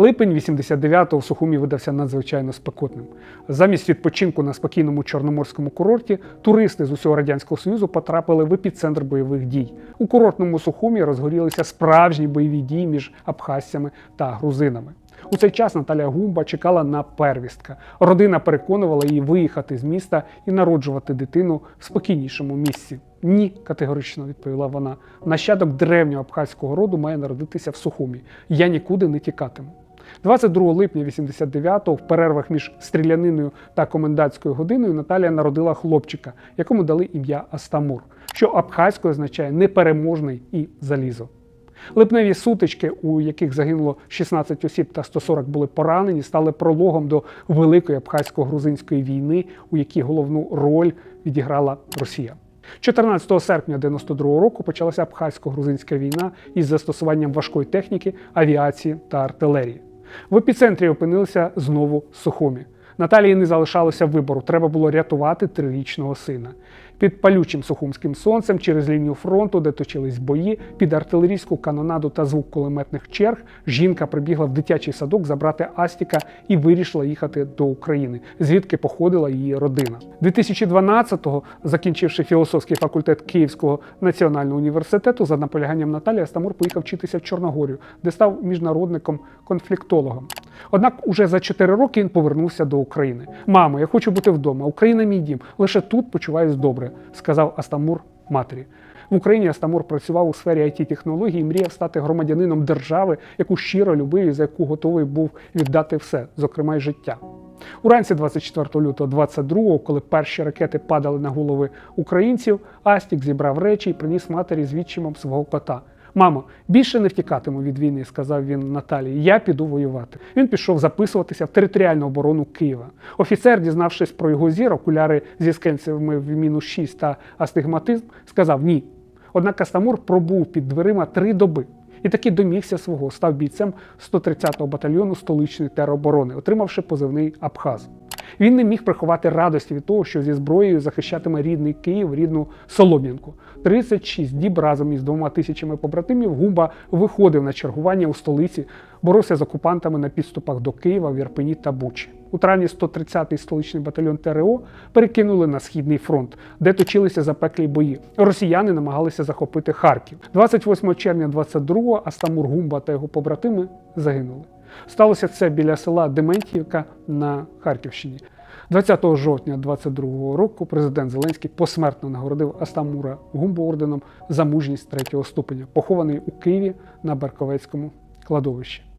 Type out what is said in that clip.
Липень 89-го в Сухумі видався надзвичайно спекотним. Замість відпочинку на спокійному чорноморському курорті туристи з усього радянського союзу потрапили в епіцентр бойових дій. У курортному Сухумі розгорілися справжні бойові дії між абхазцями та грузинами. У цей час Наталя Гумба чекала на первістка. Родина переконувала її виїхати з міста і народжувати дитину в спокійнішому місці. Ні, категорично відповіла вона. Нащадок древнього абхазького роду має народитися в Сухумі. Я нікуди не тікатиму. 22 липня 89-го в перервах між стріляниною та комендантською годиною Наталія народила хлопчика, якому дали ім'я Астамур, що абхазькою означає непереможний і залізо. Липневі сутички, у яких загинуло 16 осіб та 140 були поранені, стали прологом до великої абхазько-грузинської війни, у якій головну роль відіграла Росія. 14 серпня 92 року почалася абхазько-грузинська війна із застосуванням важкої техніки, авіації та артилерії. В епіцентрі опинилися знову Сухумі. Наталії не залишалося вибору, треба було рятувати трирічного сина. Під палючим сухумським сонцем через лінію фронту, де точились бої, під артилерійську канонаду та звук кулеметних черг, жінка прибігла в дитячий садок забрати Астіка і вирішила їхати до України, звідки походила її родина. 2012-го, закінчивши філософський факультет Київського національного університету, за наполяганням Наталії Астамур поїхав вчитися в Чорногорію, де став міжнародником конфліктологом. Однак уже за 4 роки він повернувся до України. Мамо, я хочу бути вдома. Україна мій дім. Лише тут почуваюсь добре, сказав Астамур матері. В Україні Астамур працював у сфері it технологій і мріяв стати громадянином держави, яку щиро любив і за яку готовий був віддати все, зокрема й життя. Уранці 24 лютого 22-го, коли перші ракети падали на голови українців, Астік зібрав речі і приніс матері з відчимом свого кота. Мамо, більше не втікатиму від війни, сказав він Наталії. Я піду воювати. Він пішов записуватися в територіальну оборону Києва. Офіцер, дізнавшись про його зір, окуляри зі скельцями в мінус 6 та астигматизм, сказав ні. Однак Кастамур пробув під дверима три доби. І таки домігся свого, став бійцем 130-го батальйону столичної тероборони, отримавши позивний Абхаз. Він не міг приховати радості від того, що зі зброєю захищатиме рідний Київ, рідну Солом'янку. 36 діб разом із двома тисячами побратимів Гумба виходив на чергування у столиці, боровся з окупантами на підступах до Києва, в Ірпені та Бучі. У травні 130-й столичний батальйон ТРО перекинули на східний фронт, де точилися запеклі бої. Росіяни намагалися захопити Харків. 28 червня 22-го Астамур Гумба та його побратими загинули. Сталося це біля села Дементівка на Харківщині. 20 жовтня 22-го року президент Зеленський посмертно нагородив Астамура Гумбу орденом за мужність третього ступеня, похований у Києві на Берковецькому кладовищі.